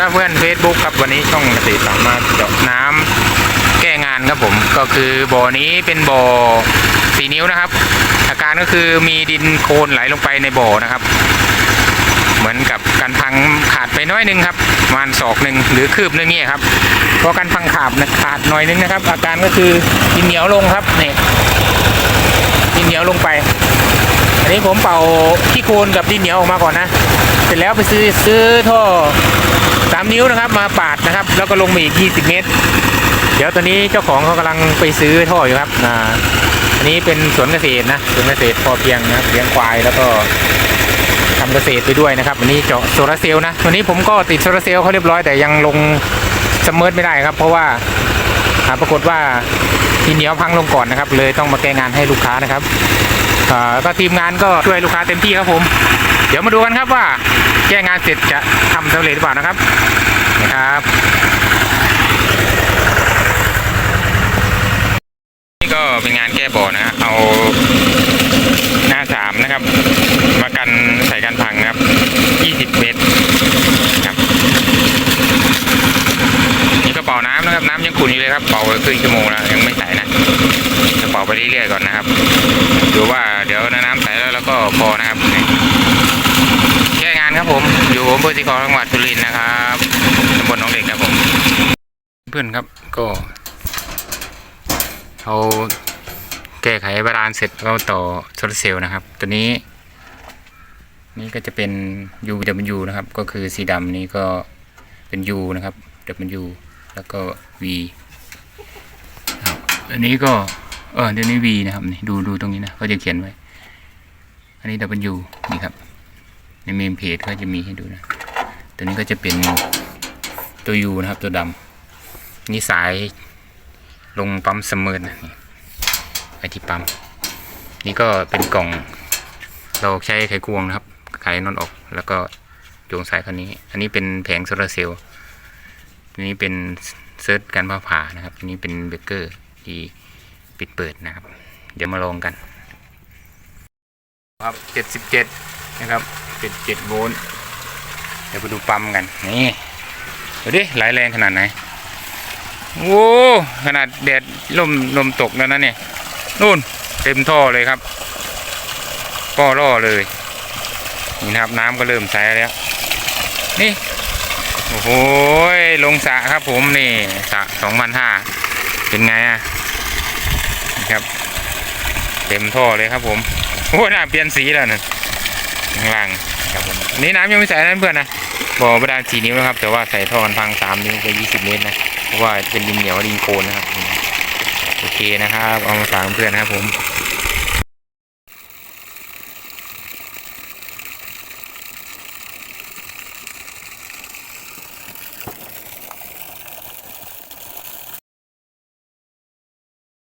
ครับเพื่อน Facebook ครับวันนี้ช่องเกษตรสามารถเจาะน้ำแก้งานครับผมก็คือบ่อนี้เป็นบ่อสีนิ้วนะครับ อาการก็คือมีดินโคลนไหลลงไปในบ่อนะครับ เหมือนกับการพังขาดไปน้อยนึงครับประมาณศอกหนึ่งหรือคืบหนึงเนี่ยครับเพราะการพังขาดนะขาดหน่อยนึงนะครับ อาการก็คือดินเหนียวลงครับนี่ดินเหนียวลงไป อันนี้ผมเป่าขี้โคลนกับดินเหนียวออกมาก่อนนะเสร็จแล้วไปซื้อซื้อท่อ สามนิ้วนะครับมาปาดนะครับ แล้วก็ลงมาอีก 20 เมตร เดี๋ยวตอนนี้เจ้าของเขากำลังไปซื้อท่ออยู่ครับอ่าอันนี้เป็นสวนเกษตรนะสวนเกษตรพอเพียงนะครับเลี้ยงควายแล้วก็ทำเกษตรไปด้วยนะครับวันนี้เจาะโซลาเซลล์นะวันนี้ผมก็ติดโซลาเซลล์เขาเรียบร้อยแต่ยังลงสมเมิร์ไม่ได้ครับ เพราะว่าปรากฏว่า ดินเหนียวพังลงก่อนนะครับ เลยต้องมาแก้งานให้ลูกค้านะครับอ่าก็ทีมงานก็ช่วยลูกค้าเต็มที่ครับผม เดี๋ยวมาดูกันครับว่าแก้งานเสร็จจะทำสำเร็จหรือเปล่านะครับนะครับนี่ก็เป็นงานแก้บ่อนะฮะเอาหน้าสามนะครับ มากันใส่กันพังนะครับ 20 เมตรครับ นี่ก็เป่าน้ำ นะครับน้ำยังขุ่เลยครับเป่าไปครึ่งชั่วโมงแล้วยังไม่ใส่นะจะเป่าไปเรื่อยๆก่อนนะครับดูว่าเดี๋ยวน้ำใสแล้วแล้วก็พอนะครับนี่แก้งานครับผม อยู่อำเภอสีขอจังหวัดสุรินทร์นะครับตำบลหนองเด็กครับผม เพื่อนครับก็เอาแก้ไขบาดาลเสร็จก็ต่อโซลาเซลล์นะครับ ตัวนี้ นี่ก็จะเป็น UW นะครับ ก็คือสีดำนี้ก็เป็น U นะครับ W แล้วก็ V อันนี้ก็ เออเดี๋ยวนี้ V นะครับนี่ดูดูตรงนี้นะเขาจะเขียนไว้ อันนี้ W นี่ครับ ในเมมเพจก็จะมีให้ดูนะ ตัวนี้ก็จะเป็นตัว U นะครับ ตัวดำนี่สายลงปั๊มเสมอนะนี่ไปที่ปั๊ม นี่ก็เป็นกล่อง เราใช้ไขควงนะครับ ไขนอนออก แล้วก็โยงสายคันนี้ อันนี้เป็นแผงโซลาร์เซลล์นนี้เป็นเซิร์ชการผ่าผ่านะครับ อันนี้เป็นเบเกอร์ ที่ปิดเปิดนะครับ เดี๋ยวมาลองกัน ครับเจ็ดสิบเจ็ดนะครับเจ็ดเจ็ดโวลต์ เดี๋ยวไปดูปั๊มกัน นี่ดูดิไหลแรงขนาดไหน โอ้ขนาดแดดลมลมตกแล้วนะเนี่ยนู่นเต็มท่อเลยครับป้อร่อเลย นี่นะครับน้ำก็เริ่มใสแล้ว นี่ โอ้โหลงสระครับผมนี่สระสองพันห้า เป็นไงอะครับ เต็มท่อเลยครับผมโอ้หน้าเปลี่ยนสีแล้วนะข้างล่างครับผมนี่น้ำยังไม่ใส่นั่นเพื่อนนะบ่อบาดานสี่นิ้วนะครับ แต่ว่าใส่ท่อกันพังสามนิ้วไปยี่สิบเมตรนะเพราะว่าเป็นดินเหนียวดินโคลนนะครับโอเคนะครับ เอามาฝากเพื่อนนะครับผม